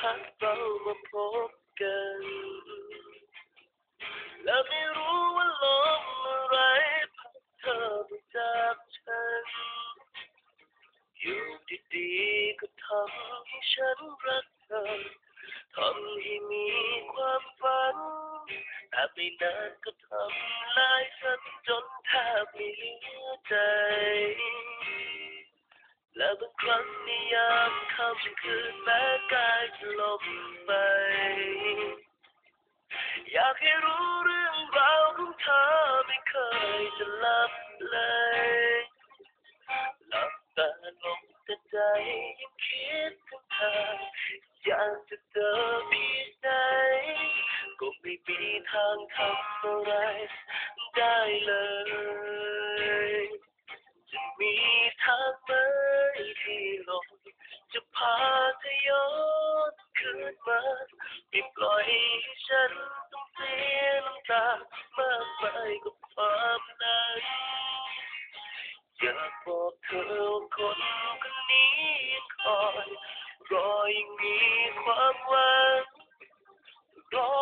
พัดเรามาพบกัน และไม่รู้ว่าลมอะไรพัดเธอไปจากฉัน อยู่ดีๆก็ทำให้ฉันรักเธอทำให้มีความฝันแต่ไม่นานก็ทำลายฉันจนแทบไม่เหลือใจ และบางครั้งในยามค่ำคืนแม้กายจะลมไป อยากให้รู้เรื่องราวของเธอไม่เคยจะลับเลยหลับตาลงแต่ใจยังคิดถึงเธออยากจะเจอเพี่ไหนก็ไม่มีทางทำอะไรได้เลย บอกเธอคนคนนี้คอยรอยังมีความหวังรอ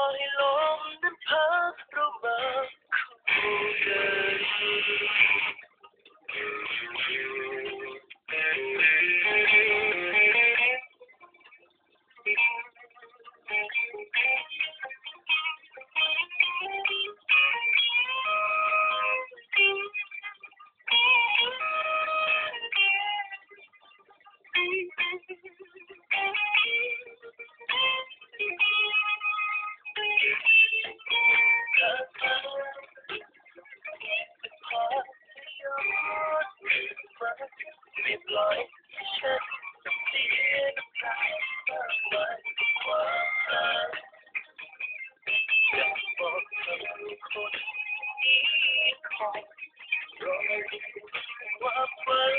รอ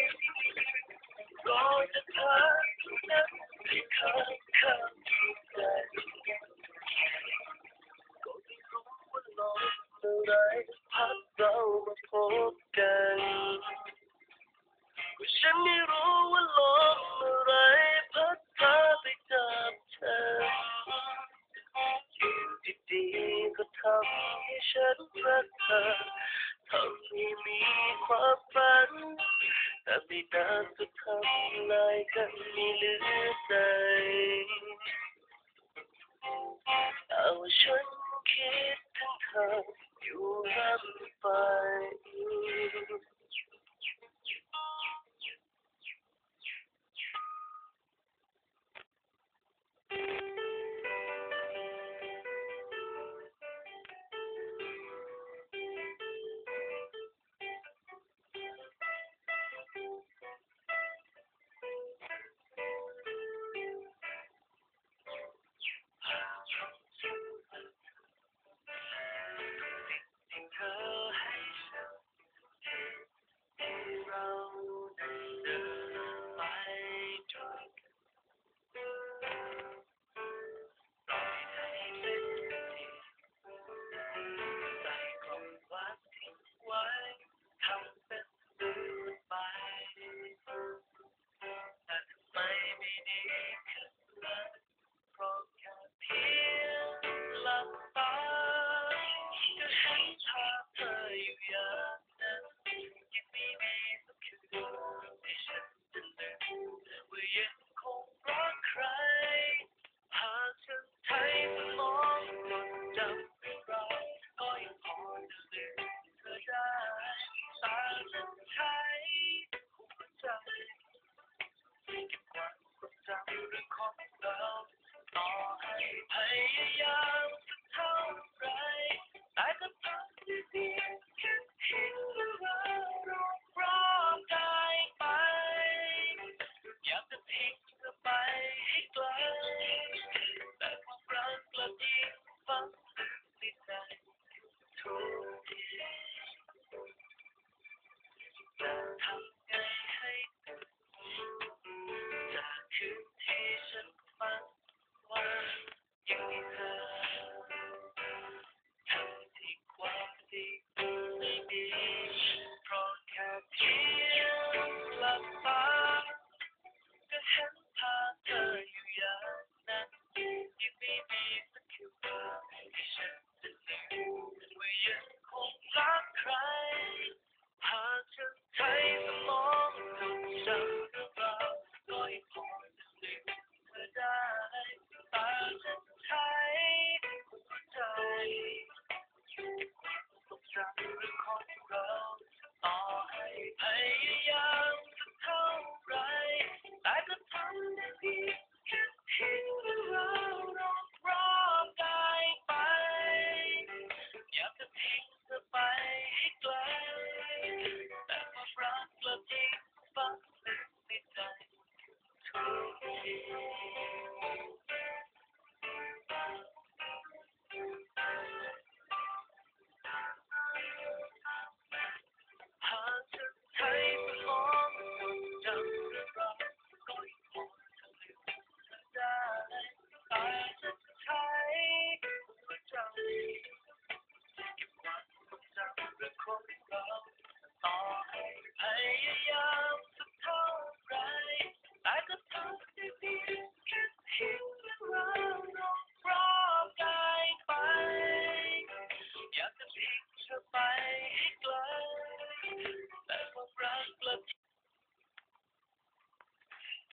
ำล